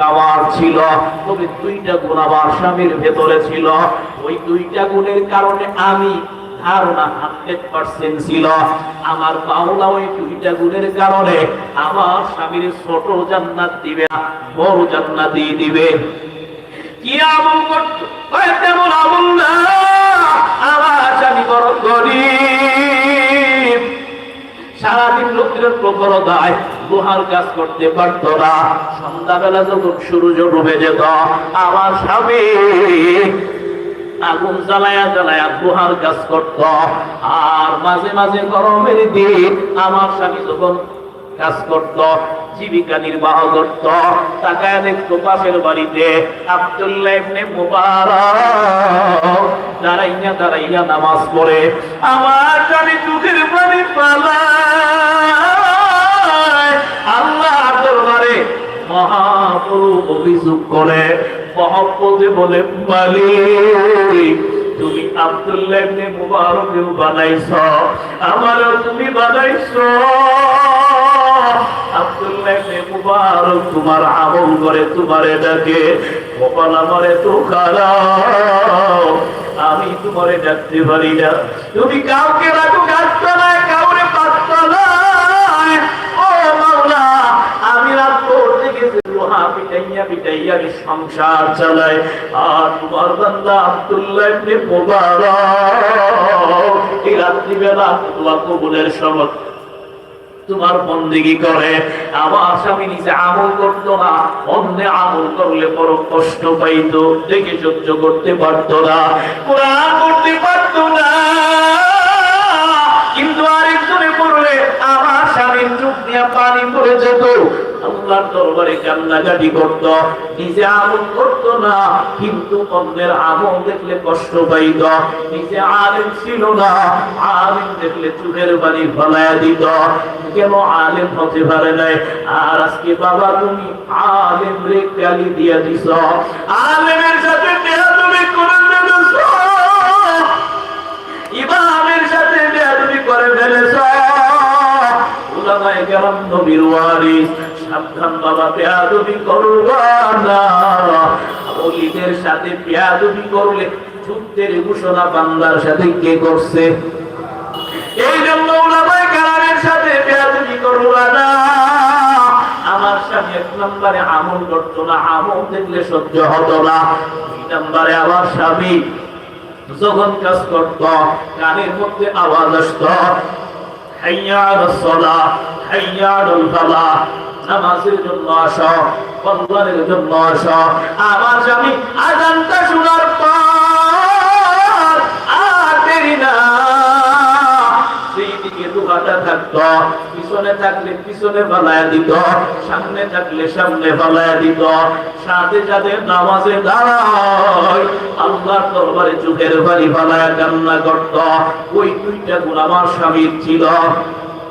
কাওয়ার ছিল, তবে দুইটা গুণ আমার স্বামীর ভেতরে ছিল। ওই দুইটা গুণের কারণে আমি আমার ওই দুইটা কারণে আমার ছোট দিবে বড় দিয়ে দিবে। কি আমার স্বামী বড় গরিব। সারাদিন লোকের প্রখরতায় গুহার কাজ করতে পারত না। সন্ধ্যাবেলা যখন সূর্য ডুবে যেত, আমার স্বামী আগুন জ্বালায়া জ্বালায়া গুহার কাজ করত। আর মাঝে মাঝে গরমের দিন আমার স্বামী যখন কাজ করত জীবিকা নির্বাহ করত। তাকায় দেখতো পাশের বাড়িতে আব্দুল্লাহ মুবারক দাঁড়াইয়া দাঁড়াইয়া নামাজ পড়ে। আমার স্বামী চোখের পানি পালায়। আল্লাহ দরবারে অভিযোগ করে মহব্বতে বলে, মালিক, তুমি আব্দুল্লাহ ইবনে মুবারককেও বানাইছো। আমারও তুমি বানাইছো। তোমার আমল করে তোমারে ডাকে, কপাল আমারে তো খারাপ আমি তোমারে ডাকতে পারি না। তুমি কাউকে রাখো গাছতলায় কাউরে পাঁচতলায় ও মাওলা, আমি সংসার চালাই। আর তোমার কবুলের তোমার বন্দিগি করে। আমার স্বামী নিজে আমল করতো না, অন্য আমল করলে বড় কষ্ট পাইতো। দেখে সহ্য করতে পারতো না করতে পারতো না। কিন্তু আরেকজনে করলে আমার স্বামীর চোখ দিয়ে পানি পড়ে যেত। আল্লাহর দরবারে কান্নাকাটি করত, নিজে আমল করত না, কিন্তু অন্যের আমল দেখলে কষ্ট পাইত। নিজে আলেম ছিল না, আলেম দেখলে চোখের বাড়ি ফলাইয়া দিত। কেন আলেম হতে পারে নাই? আর আজকে বাবা তুমি আলেম রে গালি দিয়া দিছ। আলেমের সাথে দেহা তুমি করে ফেলেছ ইমামের সাথে বেয়াদবি করে ফেলেছ। উলামায়ে কেরাম নবীর ওয়ারিস সাবধান বাবা বেয়াদবি করবা না ওলিদের সাথে বেয়াদবি করলে যুদ্ধের ঘোষণা বান্দার সাথে কে করছে? এই জন্য উলামায়ে কেরামের সাথে বেয়াদবি করবা না। আমার স্বামী এক নম্বরে আমল করতো না, আমল দেখলে সহ্য হতো না। দুই নম্বরে আমার স্বামী যখন কাজ করত কানের মধ্যে আওয়াজ আসত, হাইয়া আমার স্বামী আজানটা শোনার থাকতো, পিছনে থাকলে পিছনে দিত, সামনে থাকলে সামনে দিত। আল্লাহর দরবারে চোখের বাড়ি ফালায়া কান্না করত। ওই দুইটা গুণ আমার স্বামীর ছিল।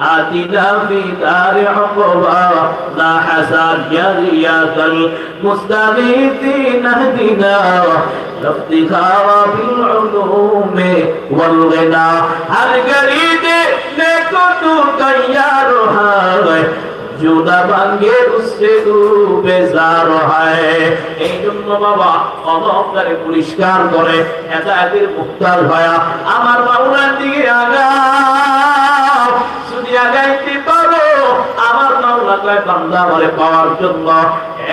آتنا في دار عقبى لا حسن يا غياث المستغيثين اهدنا الافتخار بالعلوم والغنى هل قريب نكت تيار هاي জুদা ভাঙ্গে উসে বেজার হয় এই জন্য বাবা অনকারে পরিষ্কার করে হেদায়েতের মুক্তার ভয়া আমার মাওলার দিকে আগাও যদি আগাইতে পারো আমার মাওলা কয় বান্দা আমারে পাওয়ার জন্য।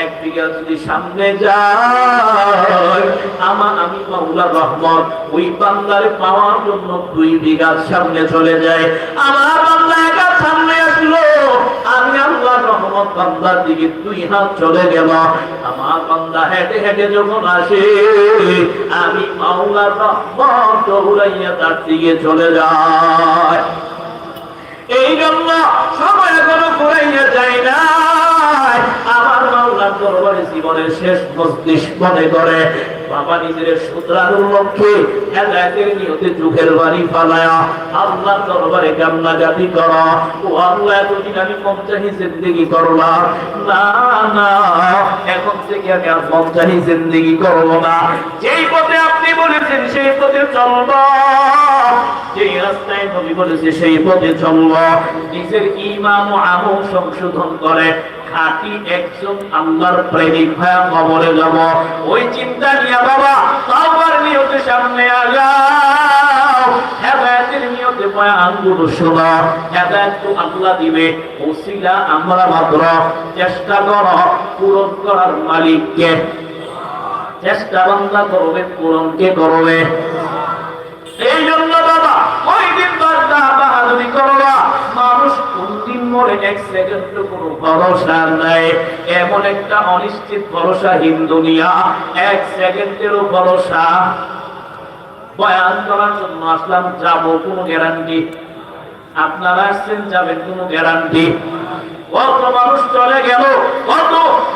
এক বিঘা যদি সামনে যায় আমার আমি মাওলা রহমত, ওই বান্দারে পাওয়ার জন্য দুই বিঘা সামনে চলে যায় আমার বান্দা একা সামনে আসলো। আমি আল্লাহ রহমত বান্দার দিকে দুই হাত চলে গেল। আমার বান্দা হেঁটে হেঁটে যখন আসে, আমি মাওলার রহমত দৌড়াইয়া তার দিকে চলে যায় এই জন্য সময় এখনও ঘুরাইয়া যায় না। আমার মাওলার দরবারে জীবনের শেষ মস্তিষ্ক মনে করে, বাবা নিজের শুধরানোর লক্ষ্যে হেদায়তের নিয়তে চোখের বাড়ি ফালায়া আল্লাহ দরবারে কান্না জাতি করা। ও আল্লাহ, এতদিন আমি পঞ্চাশি জিন্দিগি করলাম। না না, এখন থেকে আমি আর পঞ্চাশি জিন্দিগি করব না। যেই পথে আপনি বলেছেন সেই পথে চলব। যেই রাস্তায় নবী বলেছে সেই পথে চলব। নিজের ইমান ও আমল সংশোধন করে খাঁটি একজন আল্লাহর প্রেমিক ভায়া কবরে যাব। ওই চিন্তা নিয়ে বাবা তাওবার নিয়তে সামনে আগাও। হেদায়েতের নিয়তে বয়ানগুলো শোনো হেদায়েত তো আল্লাহ দিবে। ওসিলা আমরা মাত্র চেষ্টা করো, পূরণ করার মালিককে। চেষ্টা বান্দা করবে পূরণ কে করবে। এই জন্য বাবা বান্দা বাহাদুরি করবা মানুষ কোন মরে এক সেকেন্ড কোনো ভরসা নাই। এমন একটা অনিশ্চিত ভরসাহীন দুনিয়া এক সেকেন্ডেরও ভরসা। বয়ান করার জন্য আসলাম, যাব কোনো গ্যারান্টি আপনারা আসছেন, যাবেন কোনো গ্যারান্টি কত মানুষ চলে গেল, কত না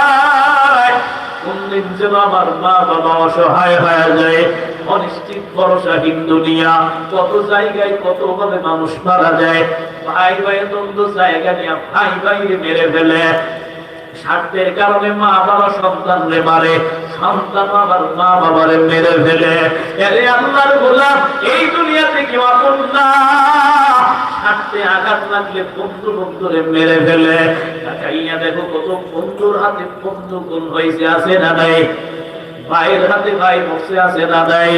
কোন দিন যেন আমার মা বাবা অসহায় হয়ে যায়। অনিশ্চিত ভরসাহীন দুনিয়া কত জায়গায় কত ভাবে মানুষ মারা যায়। ভাই ভাই দ্বন্দ্ব জায়গা নিয়ে ভাই ভাই মেরে ফেলে। স্বার্থের কারণে মা বাবা সন্তানরে মারে, সন্তান আবার মা বাবারে মেরে ফেলে। এরে আল্লাহর গোলাম, এই দুনিয়াতে কেউ আপন না। আঘাত লাগলে বন্ধু বন্ধুরে মেরে ফেলে। দেখো কত বন্ধুর হাতে বন্ধু কোন হয়েছে আছে না নাই? ভাইয়ের হাতে ভাই বসে আছে না নাই?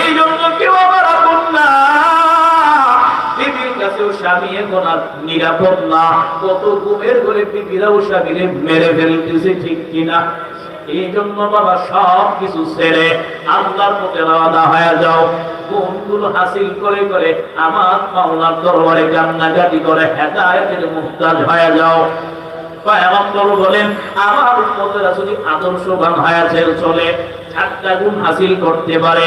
এই জন্য কেউ আবার আপন না। কাছেও স্বামী এখন আর নিরাপদ না। কত ঘুমের বিবিরাও স্বামীরে মেরে ফেলতেছে, ঠিক কিনা? এই জন্য বাবা সব কিছু ছেড়ে আল্লাহর পথে রওনা হয়ে যাও। গুণগুলো হাসিল করে করে আমার মাওলার দরবারে কান্নাকাটি করে হয়ে যাও। পয়গম্বর বলেন, আমার উম্মতেরা যদি আদর্শবান হয়ে চলে চারটা গুণ হাসিল করতে পারে।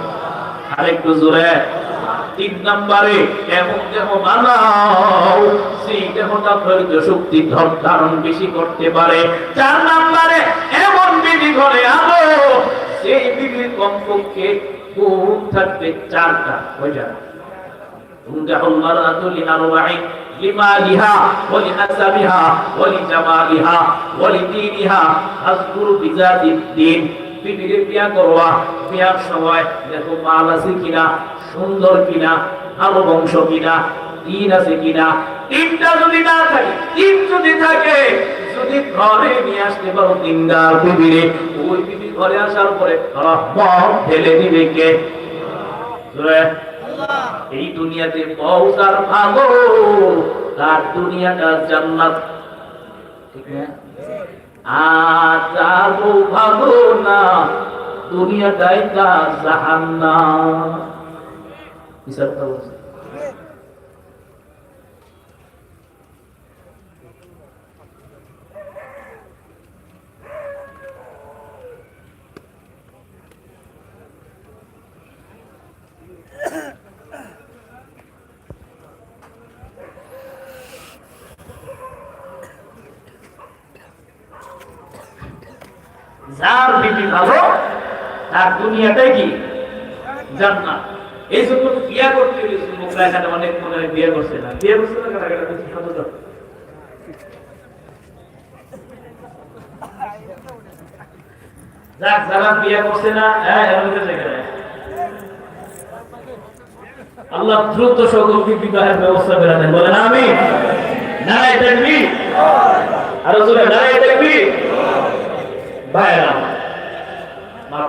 আরেকটু জোরে তিন নম্বরে এমন দেহ বানাও সেই দেহটা ধৈর্য শক্তি ধর ধারণ বেশি করতে পারে চার নম্বরে এমন বিধি ঘরে আলো সেই বিধির কমপক্ষে গুণ থাকবে চারটা ওইটা تنجح المرأة لأربع لمالها ولحسبها ولجمالها ولدينها أذكر بذات الدين পৃথিবীতে বিয়া করবা বিয়ার সময় দেখো মাল আছে কিনা সুন্দর কিনা ভালো বংশ কিনা দিন আছে কিনা তিনটা যদি না থাকে তিন যদি থাকে যদি ঘরে নিয়ে আসতে পারো তিনদার পৃথিবীরে ওই পৃথিবী ঘরে আসার পরে রহমত ঢেলে দিবে কে? এই দুনিয়াতে পৌঁছার ভাগো তার দুনিয়াটা জান্নাত। ঠিক না? আর যাব ভাগো না দুনিয়াটাই তার জাহান্নাম। হিসাবটা বলছে যার বিবি ভালো তার দুনিয়াটাই কি? জান্নাত। এই জন্য বিয়া করতে গেলে যুবকরা এখানে অনেক মনে হয় বিয়ে করছে না। বিয়ে করছে না কারা কারা? করছে উঠাও। যাক যারা বিয়ে করছে না। হ্যাঁ এমন জায়গায় আল্লাহ দ্রুত সকলকে বিবাহের ব্যবস্থা করে দেন। বলেন আমি নারায় দেখবি আর জোরে, নারায় দেখবি ভাইরা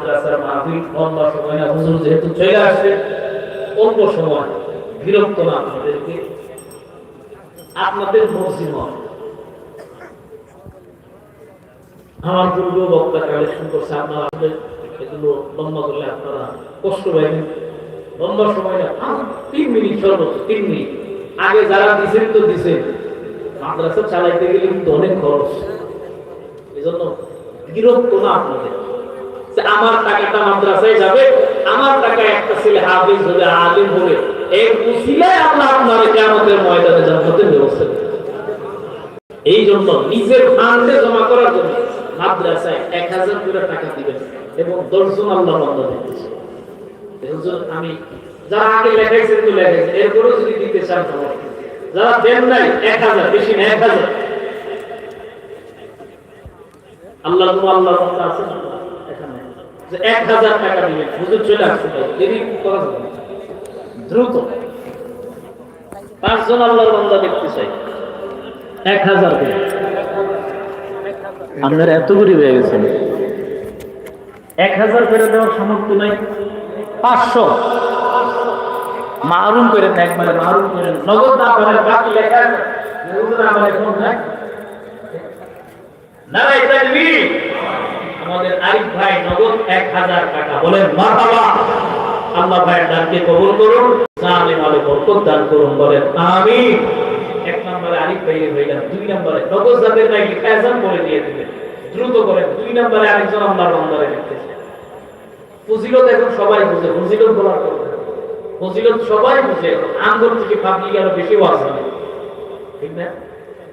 মাদ্রাসার মাহফিল বন্ধ সময় না, হুজুর যেহেতু চলে আসছে অল্প সময় বিরক্ত না আপনাদেরকে। আপনাদের মর্জি আমার পূর্ব বক্তা কালেকশন করছে, আপনারা আসলে এগুলো লম্বা করলে আপনারা কষ্ট পাবেন লম্বা সময় না তিন মিনিট সর্বোচ্চ, তিন মিনিট। আগে যারা দিছেন তো দিছেন। মাদ্রাসা চালাইতে গেলে কিন্তু অনেক খরচ। এই জন্য বিরক্ত না আপনাদের। আমার টাকাটা মাদ্রাসায় যাবে, আমার টাকা একটা ছেলে হাফিজ হবে, আলিম হবে আল্লাহ আপনার কেমতের ময়দানে ব্যবস্থা এই জন্য নিজের ফান্ডে জমা করার জন্য মাদ্রাসায় এক হাজার করে টাকা দিবেন এবং দশজন আল্লাহ দিতেছে আমি, যারা আগে তো যদি দিতে চান যারা দেন নাই, এক হাজার, বেশি না, এক হাজার। আল্লাহ আল্লাহ আছে যে এক হাজার টাকা দিবেন হুজুর চলে আসছে দেরি করা যাবে দ্রুত। পাঁচজন আল্লাহর বান্দা দেখতে চাই। এক হাজার আপনারা এত গরিব হয়ে গেছেন। এক হাজার করে দেওয়ার সামর্থ্য নাই। পাঁচশো। মারুম করে দেন একবারে মারুম করে নগদ না করেন বাকি লেখা নাই। না না, এটা নিবি। আমাদের আরিফ ভাই নগদ এক হাজার টাকা। বলেন, মারহাবা, আল্লাহ ভাইয়ের দানকে কবুল করুন জানে মালে বরকত দান করুন। বলেন, আমিন। এক নম্বরে আরিফ ভাইয়ের হইলেন, দুই নম্বরে নগদ যাদের নাই লিখায়াজান বলে দিয়ে দিবেন দ্রুত করেন, দুই নম্বরে আরেকজন আল্লাহর বান্দারে লিখতেছে। ফজিলত এখন সবাই বুঝে, ফজিলত বলার কথা। ফজিলত সবাই বুঝে, আন্দোলন থেকে পাবলিক আরও বেশি ওয়াজ হয়। ঠিক না?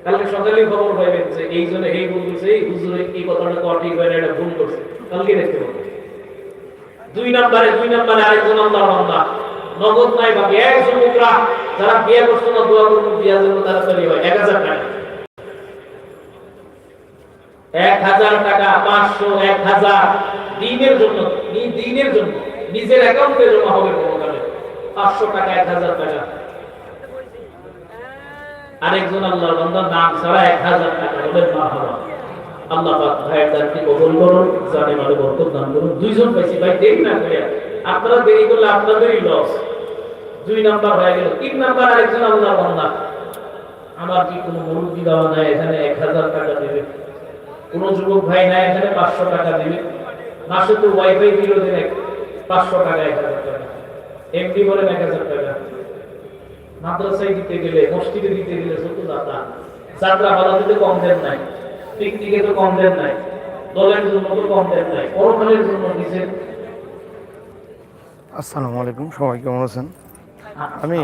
কালকে সকালে খবর পাইবেন যে এই জন্য এই বলতেছে, এই হুজুরে এই কথাটা কর ঠিক হয় না, এটা ভুল করছে। কালকে দেখতে পাবেন দুই নম্বরে দুই নম্বরে আরেকজন আল্লাহ বান্দা। নগদ নাই ভাবে এক যুবকরা যারা বিয়ে করছে না, দোয়া করুন, বিয়া যেন তাড়াতাড়ি হয়। এক হাজার টাকা। এক হাজার টাকা, পাঁচশো এক হাজার। দিনের জন্য দিনের জন্য। নিজের অ্যাকাউন্টে জমা হবে কোনো কালে পাঁচশো টাকা, এক হাজার টাকা। আরেকজন আল্লাহর বান্দার নাম ছাড়া এক হাজার টাকা বলেন মা হওয়া আল্লাহ পাক ভাইয়ের দানকে কবুল করুন, জানে মানে বরকত দান করুন। দুইজন পাইছি, ভাই, দেরি না করে। আপনারা দেরি করলে আপনাদেরই লস দুই নাম্বার হয়ে গেল। তিন নাম্বার আরেকজন আল্লাহর বান্দা। আমার কি কোনো মুরব্বী দেওয়া নাই, এখানে এক হাজার টাকা দেবে। কোন যুবক ভাই নাই, এখানে পাঁচশো টাকা দিবে। মাসে তো ওয়াইফাই বিল দেন পাঁচশো টাকা, এক হাজার টাকা। এমডি বলেন এক হাজার টাকা। মাদ্রাসায় দিতে গেলে মসজিদে দিতে গেলে ছোট যাত্রা যাত্রা বালাতে কম দেন নাই পিকনিকে তো কম দেন নাই দলের জন্য তো কম দেন নাই পরকালের জন্য নিজের আসসালামু আলাইকুম সবাই কেমন আছেন আমি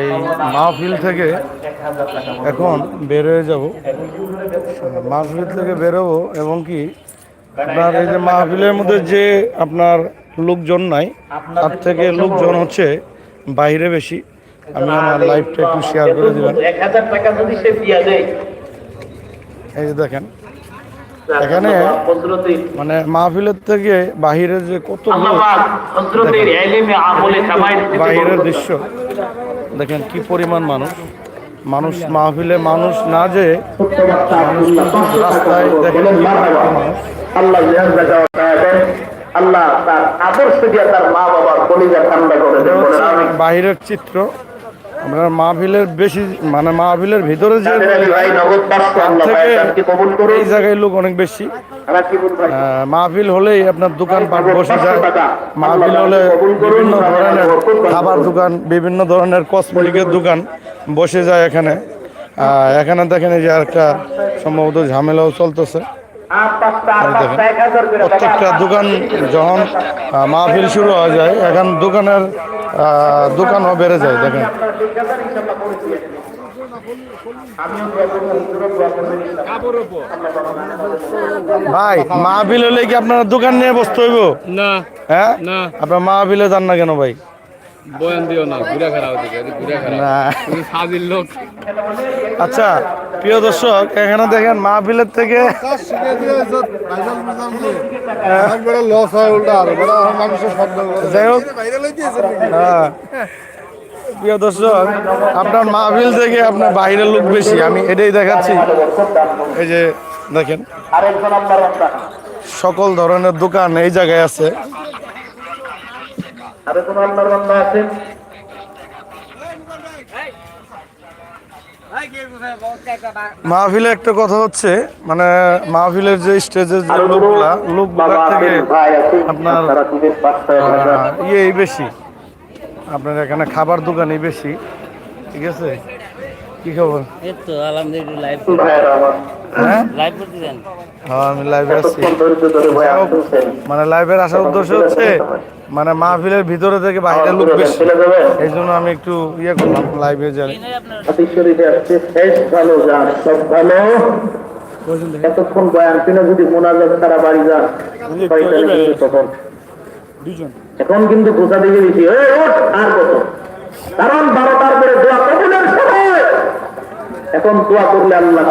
এই মাহফিল থেকে এখন বের হয়ে যাব মাহফিল থেকে বেরোবো এবং কি আপনার এই যে মাহফিলের মধ্যে যে আপনার লোকজন নাই তার থেকে লোকজন হচ্ছে বাইরে বেশি আমি আমার লাইফটা একটু শেয়ার করে দিবেন এক হাজার টাকা যদি সে দিয়া দেয়। এই যে দেখেন এখানে মানে মাহফিলের থেকে বাহিরে যে কত বাইরের দৃশ্য দেখেন কি পরিমাণ মানুষ। মানুষ মাহফিলে মানুষ না যে রাস্তায় দেখেন আল্লাহ আল্লাহ তার আদর্শ দিয়ে তার মা বাবার কলিজা ঠান্ডা করে বাহিরের চিত্র। আমরা মাহফিলের বেশি মানে মাহফিলের ভিতরে যে থেকে এই জায়গায় লোক অনেক বেশি। মাহফিল হলেই আপনার দোকান পাট বসে যায়। মাহফিল হলে বিভিন্ন ধরনের খাবার দোকান বিভিন্ন ধরনের কসমেটিকের দোকান বসে যায় এখানে। এখানে দেখেন এই যে একটা সম্ভবত ঝামেলাও চলতেছে। প্রত্যেকটা দোকান যখন মাহফিল শুরু হয়ে যায় এখন দোকানের আহ, দোকানও বেড়ে যায় দেখেন। ভাই মাহফিল হলে কি আপনার দোকান নিয়ে বসতে হইব? না। হ্যাঁ? না। আপনার মাহফিলে যান না কেন ভাই? বয়ান দিও না ঘুরে খারাপ ঘুরে খারাপ তুমি সাজির লোক। আচ্ছা প্রিয় দর্শক এখানে দেখেন মাহফিলের থেকে লস হয় উল্টা আরও যাই হোক হ্যাঁ। প্রিয় দর্শক আপনার মাহফিল থেকে আপনার বাইরের লোক বেশি আমি এটাই দেখাচ্ছি। এই যে দেখেন সকল ধরনের দোকান এই জায়গায় আছে। আরেকজন আল্লাহর বান্দা আছেন মাহফিলে একটা কথা হচ্ছে মানে মাহফিলের যে স্টেজের যে আরও লোকগুলা বাবা থেকে আছেন ভাই আছেন আপনার- ইয়েই বেশি। আপনার এখানে খাবার দোকানই বেশি ঠিক আছে? কি খবর? এই তো আলহামদুলিল্লাহ হ্যাঁ? হ্যাঁ আমি লাইভে আছি। মানে লাইভের আসার উদ্দেশ্য হচ্ছে মানে মাহফিলের ভিতরে থেকে বাইরের লোক বেশি। এই জন্য আমি একটু ইয়ে করলাম লাইভে যাই। এতক্ষণ বয়ান যদি মোনাজাত তারা বাড়ি যান তখন। এখন কিন্তু ঘোষা দিয়ে দিচ্ছি আর কত কারণ বারোটার পরে দোয়া কবুলের সময় এখন দোয়া করলে আল্লাহ